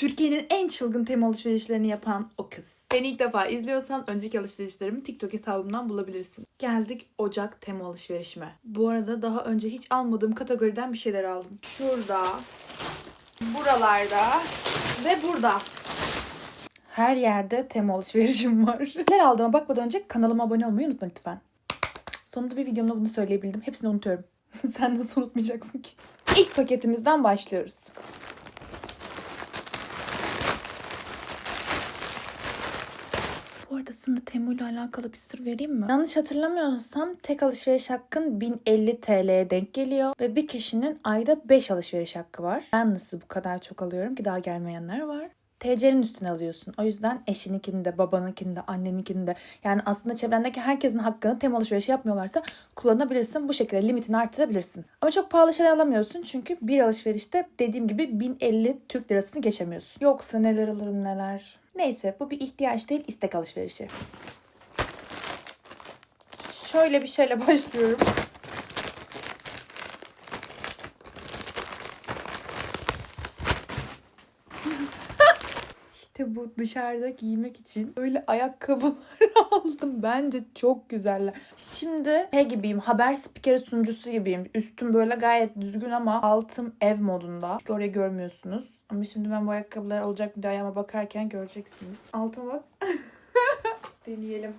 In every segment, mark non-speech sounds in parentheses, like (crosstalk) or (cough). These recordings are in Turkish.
Türkiye'nin en çılgın tema alışverişlerini yapan o kız. Beni ilk defa izliyorsan önceki alışverişlerimi TikTok hesabımdan bulabilirsin. Geldik Ocak tema alışverişime. Bu arada daha önce hiç almadığım kategoriden bir şeyler aldım. Şurada, buralarda ve burada. Her yerde tema alışverişim var. (laughs) Neler aldığıma bakmadan önce kanalıma abone olmayı unutma lütfen. Sonunda bir videomda bunu söyleyebildim. Hepsini unutuyorum. (laughs) Sen nasıl unutmayacaksın ki? İlk paketimizden başlıyoruz. Bu arada sana Temu ile alakalı bir sır vereyim mi? Yanlış hatırlamıyorsam tek alışveriş hakkın 1050 TL'ye denk geliyor. Ve bir kişinin ayda 5 alışveriş hakkı var. Ben nasıl bu kadar çok alıyorum ki daha gelmeyenler var. TC'nin üstüne alıyorsun. O yüzden eşininkini de, babanınkini de, anneninkini de yani aslında çevrendeki herkesin hakkını tem alışveriş yapmıyorlarsa kullanabilirsin. Bu şekilde limitini artırabilirsin. Ama çok pahalı şeyler alamıyorsun çünkü bir alışverişte dediğim gibi 1050 Türk lirasını geçemiyorsun. Yoksa neler alırım neler. Neyse bu bir ihtiyaç değil istek alışverişi. Şöyle bir şeyle (laughs) başlıyorum. İşte bu dışarıda giymek için öyle ayakkabılar (laughs) aldım. Bence çok güzeller. Şimdi şey gibiyim. Haber spikeri sunucusu gibiyim. Üstüm böyle gayet düzgün ama altım ev modunda. Çünkü orayı görmüyorsunuz. Ama şimdi ben bu ayakkabılar olacak bir de ayağıma bakarken göreceksiniz. Altıma bak. (laughs) Deneyelim.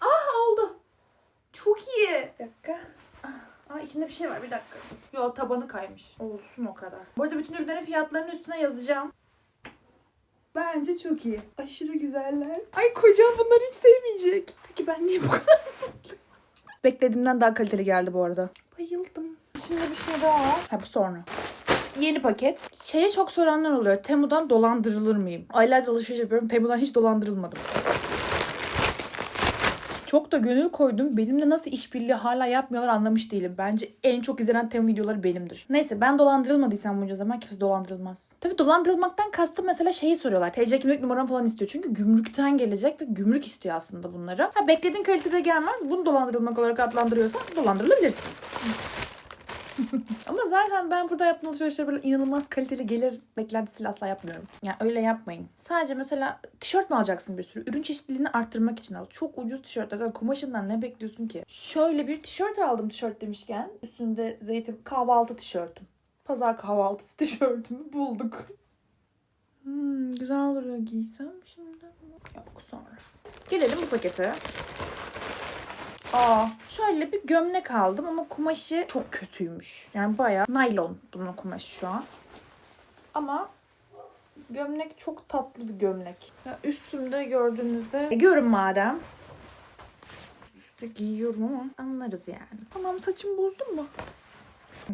Aa oldu. Çok iyi. Bir dakika. Aa içinde bir şey var bir dakika. Yo tabanı kaymış. Olsun o kadar. Bu arada bütün ürünlerin fiyatlarını üstüne yazacağım. Bence çok iyi. Aşırı güzeller. Ay kocam bunları hiç sevmeyecek. Peki ben niye bu kadar mutluyum? (laughs) Beklediğimden daha kaliteli geldi bu arada. Bayıldım. İçinde bir şey daha var. Ha bu sonra. Yeni paket. Şeye çok soranlar oluyor. Temu'dan dolandırılır mıyım? Aylardır alışveriş yapıyorum. Temu'dan hiç dolandırılmadım. Çok da gönül koydum. Benimle nasıl işbirliği hala yapmıyorlar anlamış değilim. Bence en çok izlenen Temu videoları benimdir. Neyse ben dolandırılmadıysam bunca zaman kimse dolandırılmaz. Tabii dolandırılmaktan kastım mesela şeyi soruyorlar. TC kimlik numaram falan istiyor. Çünkü gümrükten gelecek ve gümrük istiyor aslında bunları. Ha beklediğin kalitede gelmez. Bunu dolandırılmak olarak adlandırıyorsan dolandırılabilirsin. Ama zaten ben burada yaptığım alışverişleri böyle inanılmaz kaliteli gelir beklentisiyle asla yapmıyorum. Yani öyle yapmayın. Sadece mesela tişört mü alacaksın bir sürü? Ürün çeşitliliğini arttırmak için al. Çok ucuz tişörtler. Zaten kumaşından ne bekliyorsun ki? Şöyle bir tişört aldım tişört demişken. Üstünde zeytin kahvaltı tişörtüm. Pazar kahvaltısı (laughs) tişörtümü bulduk. Hmm, güzel duruyor giysem şimdi. Yok sonra. Gelelim bu pakete. Aa, şöyle bir gömlek aldım ama kumaşı çok kötüymüş. Yani bayağı naylon bunun kumaşı şu an. Ama gömlek çok tatlı bir gömlek. Ya üstümde gördüğünüzde e, görün madem. Üstte giyiyorum ama anlarız yani. Tamam saçımı bozdum mu?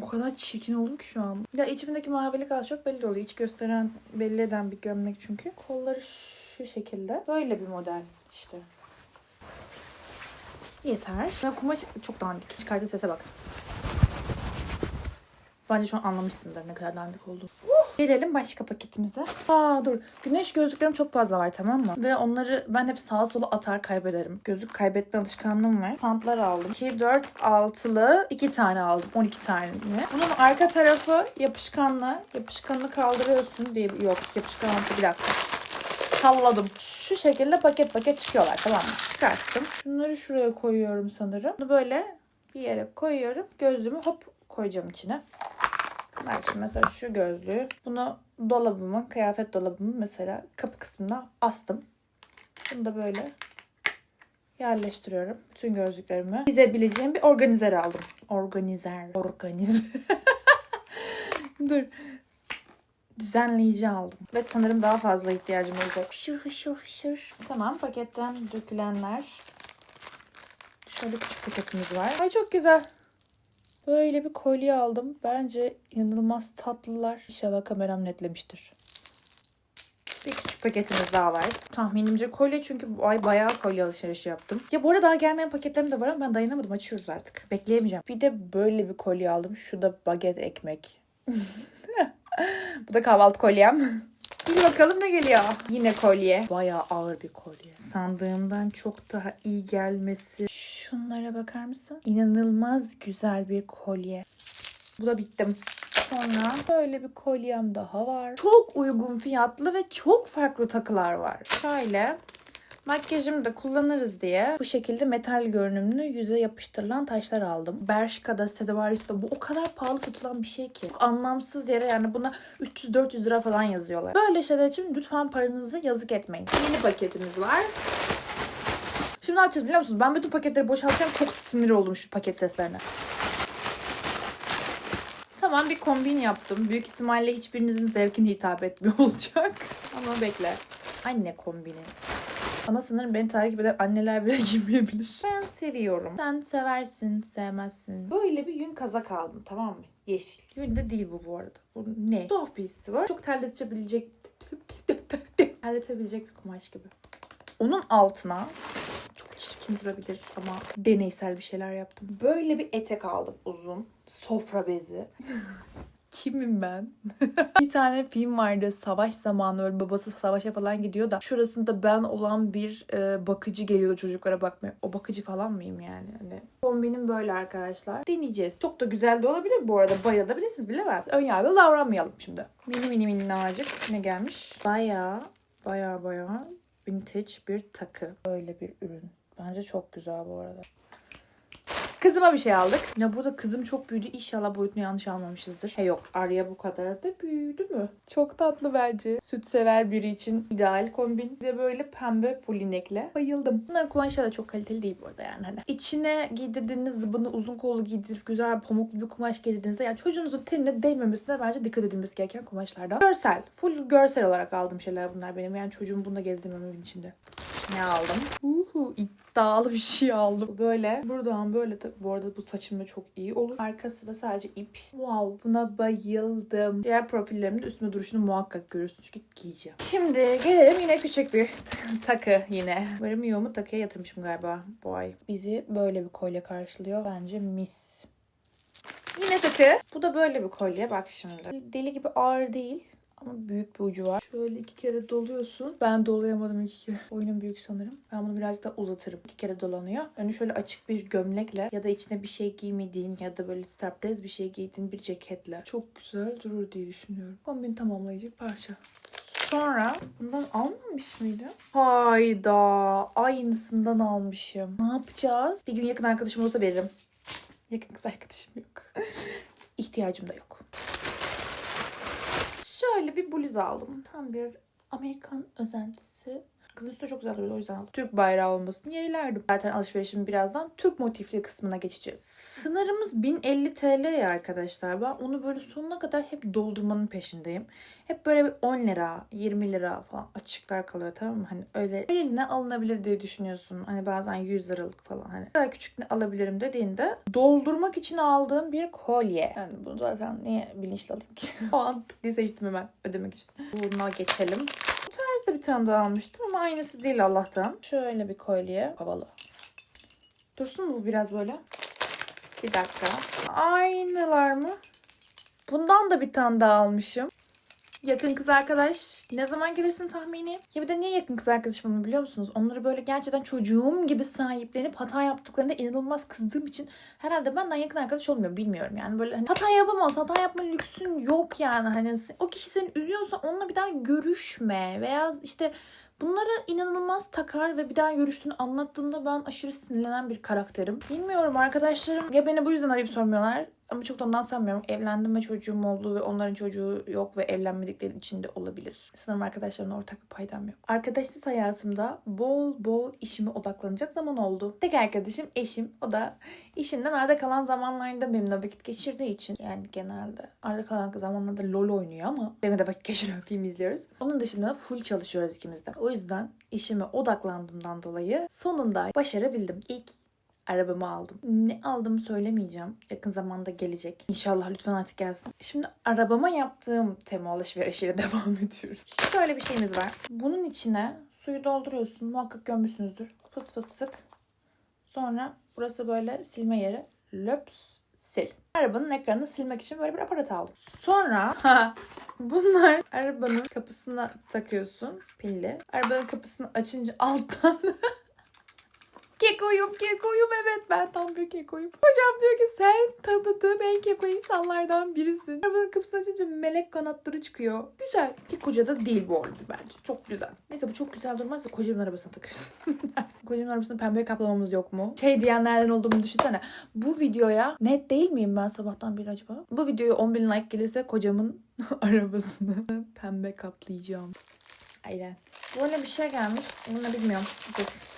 O kadar çirkin oldum ki şu an. Ya içimdeki mavilik az çok belli oluyor. İç gösteren, belli eden bir gömlek çünkü. Kolları şu şekilde. Böyle bir model işte. Yeter. Ya kumaş çok dandik. Çıkardığı sese bak. Bence şu an anlamışsındır ne kadar dandik olduğunu. Gelelim başka paketimize. Aa dur. Güneş gözlüklerim çok fazla var tamam mı? Ve onları ben hep sağa sola atar kaybederim. Gözlük kaybetme alışkanlığım var. Pantlar aldım. 2, 4, 6'lı 2 tane aldım. 12 tane. Bunun arka tarafı yapışkanlı. Yapışkanını kaldırıyorsun diye yok. Yapışkan altı bir dakika. Salladım. Şu şekilde paket paket çıkıyorlar tamam mı? Çıkarttım. Şunları şuraya koyuyorum sanırım. Bunu böyle bir yere koyuyorum. Gözlüğümü hop koyacağım içine. Şimdi mesela şu gözlüğü. Bunu dolabımın, kıyafet dolabımın mesela kapı kısmına astım. Bunu da böyle yerleştiriyorum. Bütün gözlüklerimi dizebileceğim bir organizer aldım. Organizer. Organizer. (laughs) Dur düzenleyici aldım. Ve sanırım daha fazla ihtiyacım olacak. Şır şır şır. Tamam paketten dökülenler. Şöyle küçük paketimiz var. Ay çok güzel. Böyle bir kolye aldım. Bence inanılmaz tatlılar. İnşallah kameram netlemiştir. Bir küçük paketimiz daha var. Tahminimce kolye çünkü bu ay bayağı kolye alışverişi yaptım. Ya bu arada daha gelmeyen paketlerim de var ama ben dayanamadım. Açıyoruz artık. Bekleyemeyeceğim. Bir de böyle bir kolye aldım. Şu da baget ekmek. (laughs) Bu da kahvaltı kolyem. Bir bakalım ne geliyor. Yine kolye. Bayağı ağır bir kolye. Sandığımdan çok daha iyi gelmesi. Şunlara bakar mısın? İnanılmaz güzel bir kolye. Bu da bittim. Sonra böyle bir kolyem daha var. Çok uygun fiyatlı ve çok farklı takılar var. Şöyle Makyajımı da kullanırız diye bu şekilde metal görünümlü yüze yapıştırılan taşlar aldım. Bershka'da, Stradivarius'ta bu o kadar pahalı satılan bir şey ki. Çok anlamsız yere yani buna 300-400 lira falan yazıyorlar. Böyle şeyler için lütfen paranızı yazık etmeyin. Yeni paketimiz var. Şimdi ne yapacağız biliyor musunuz? Ben bütün paketleri boşaltacağım. Çok sinir oldum şu paket seslerine. Tamam bir kombin yaptım. Büyük ihtimalle hiçbirinizin zevkine hitap etmiyor (laughs) olacak. Ama bekle. Anne kombini. Ama sanırım beni takip eden anneler bile (laughs) giymeyebilir. Ben seviyorum. Sen seversin, sevmezsin. Böyle bir yün kazak aldım tamam mı? Yeşil. Yün de değil bu bu arada. Bu ne? Tuhaf bir hissi var. Çok terletebilecek... (laughs) terletebilecek bir kumaş gibi. Onun altına çok çirkin durabilir ama deneysel bir şeyler yaptım. Böyle bir etek aldım uzun. Sofra bezi. (laughs) Kimim ben? (laughs) bir tane film vardı savaş zamanı öyle babası savaşa falan gidiyor da şurasında ben olan bir e, bakıcı geliyordu çocuklara bakmaya. O bakıcı falan mıyım yani? Hani kombinim böyle arkadaşlar. Deneyeceğiz. Çok da güzel de olabilir bu arada. Bayılabilirsiniz bilemez. Ön yargılı davranmayalım şimdi. Mini mini minnacık ne gelmiş? Baya baya baya vintage bir takı. Böyle bir ürün. Bence çok güzel bu arada. Kızıma bir şey aldık. Ya burada kızım çok büyüdü. İnşallah boyutunu yanlış almamışızdır. He yok Arya bu kadar da büyüdü mü? Çok tatlı bence. Süt sever biri için ideal kombin. Bir de böyle pembe full inekle. Bayıldım. Bunların kumaşları da çok kaliteli değil bu arada yani. Hani içine giydirdiğiniz zıbını uzun kollu giydirip güzel pamuklu bir kumaş giydirdiğinizde yani çocuğunuzun tenine değmemesine bence dikkat edilmesi gereken kumaşlardan. Görsel. Full görsel olarak aldığım şeyler bunlar benim. Yani çocuğumu bununla gezdirmemin içinde. Ne aldım? İddialı bir şey aldım. Böyle buradan böyle de bu arada bu saçımda çok iyi olur. Arkası da sadece ip. Wow buna bayıldım. Diğer profillerimde üstüme duruşunu muhakkak görürsünüz çünkü giyeceğim. Şimdi gelelim yine küçük bir (laughs) takı yine. Böyle miyomu takıya yatırmışım galiba bu ay. Bizi böyle bir kolye karşılıyor. Bence mis. Yine takı. Bu da böyle bir kolye. Bak şimdi. Deli gibi ağır değil. Ama büyük bir ucu var. Şöyle iki kere doluyorsun. Ben dolayamadım iki kere. Oyunun büyük sanırım. Ben bunu birazcık daha uzatırım. İki kere dolanıyor. Önü şöyle açık bir gömlekle ya da içine bir şey giymediğin ya da böyle strapless bir şey giydiğin bir ceketle. Çok güzel durur diye düşünüyorum. Kombin tamamlayıcı parça. Sonra bundan almamış mıydım? Hayda. Aynısından almışım. Ne yapacağız? Bir gün yakın arkadaşım olsa veririm. Yakın kız arkadaşım yok. İhtiyacım da yok. Şöyle bir bluz aldım. Tam bir Amerikan özentisi. Kızın üstü çok güzel duruyor o yüzden. Türk bayrağı olmasını yeğlerdim. Zaten alışverişim birazdan Türk motifli kısmına geçeceğiz. Sınırımız 1050 TL ya arkadaşlar. Ben onu böyle sonuna kadar hep doldurmanın peşindeyim. Hep böyle bir 10 lira, 20 lira falan açıklar kalıyor tamam mı? Hani öyle eline alınabilir diye düşünüyorsun. Hani bazen 100 liralık falan hani. Daha küçük ne alabilirim dediğinde doldurmak için aldığım bir kolye. Yani bunu zaten niye bilinçli alayım ki? (laughs) o an seçtim hemen ödemek için. Buna geçelim. Tarzda bir tane daha almıştım ama aynısı değil Allah'tan. Şöyle bir kolye. Havalı. Dursun bu biraz böyle? Bir dakika. Aynılar mı? Bundan da bir tane daha almışım. Yakın kız arkadaş ne zaman gelirsin tahmini? Ya bir de niye yakın kız arkadaşım onu biliyor musunuz? Onları böyle gerçekten çocuğum gibi sahiplenip hata yaptıklarında inanılmaz kızdığım için herhalde benden yakın arkadaş olmuyor bilmiyorum yani böyle hani hata yapamaz hata yapma lüksün yok yani hani o kişi seni üzüyorsa onunla bir daha görüşme veya işte Bunları inanılmaz takar ve bir daha görüştüğünü anlattığında ben aşırı sinirlenen bir karakterim. Bilmiyorum arkadaşlarım ya beni bu yüzden arayıp sormuyorlar ama çok da ondan sanmıyorum. Evlendim ve çocuğum oldu ve onların çocuğu yok ve evlenmedikleri için de olabilir. Sanırım arkadaşlarımla ortak bir paydam yok. Arkadaşsız hayatımda bol bol işime odaklanacak zaman oldu. Tek arkadaşım eşim. O da işinden arda kalan zamanlarında benimle vakit geçirdiği için yani genelde arda kalan zamanlarda LOL oynuyor ama benimle de vakit geçiriyor (laughs) film izliyoruz. Onun dışında full çalışıyoruz ikimiz de. O yüzden işime odaklandığımdan dolayı sonunda başarabildim. İlk arabamı aldım. Ne aldığımı söylemeyeceğim. Yakın zamanda gelecek. İnşallah lütfen artık gelsin. Şimdi arabama yaptığım tema alışverişiyle (laughs) devam ediyoruz. Şöyle bir şeyimiz var. Bunun içine suyu dolduruyorsun. Muhakkak görmüşsünüzdür. Fıs fıs sık. Sonra burası böyle silme yeri. Löps sil. Arabanın ekranını silmek için böyle bir aparat aldım. Sonra (laughs) bunlar arabanın kapısına takıyorsun pilli. Arabanın kapısını açınca alttan (laughs) Kekoyum, kekoyum evet ben tam bir kekoyum. Hocam diyor ki sen tanıdığım en keko insanlardan birisin. Arabanın kapısını açınca melek kanatları çıkıyor. Güzel. Ki koca da değil bu arada bence. Çok güzel. Neyse bu çok güzel durmazsa kocamın arabasına takarız. (laughs) kocamın arabasını pembe kaplamamız yok mu? Şey diyenlerden olduğumu düşünsene. Bu videoya net değil miyim ben sabahtan beri acaba? Bu videoya 10 bin like gelirse kocamın (laughs) arabasını pembe kaplayacağım. Aynen. Bu arada bir şey gelmiş. Bunu bilmiyorum. Dur.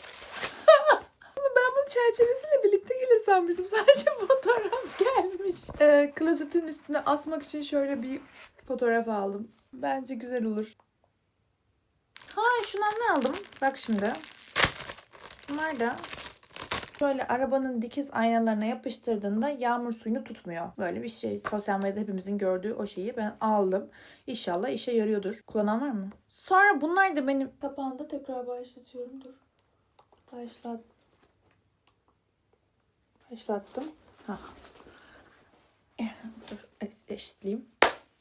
Çerçevesiyle birlikte gelir sanmıştım. (laughs) Sadece fotoğraf gelmiş. Ee, klozetin üstüne asmak için şöyle bir fotoğraf aldım. Bence güzel olur. Ha şundan ne aldım? Bak şimdi. Bunlar da Şöyle arabanın dikiz aynalarına yapıştırdığında yağmur suyunu tutmuyor. Böyle bir şey. Sosyal medyada hepimizin gördüğü o şeyi ben aldım. İnşallah işe yarıyordur. Kullanan var mı? Sonra bunlar da benim kapağında tekrar başlatıyorum. Dur. Başlat. Başlattım. Ha. Dur eşitleyeyim.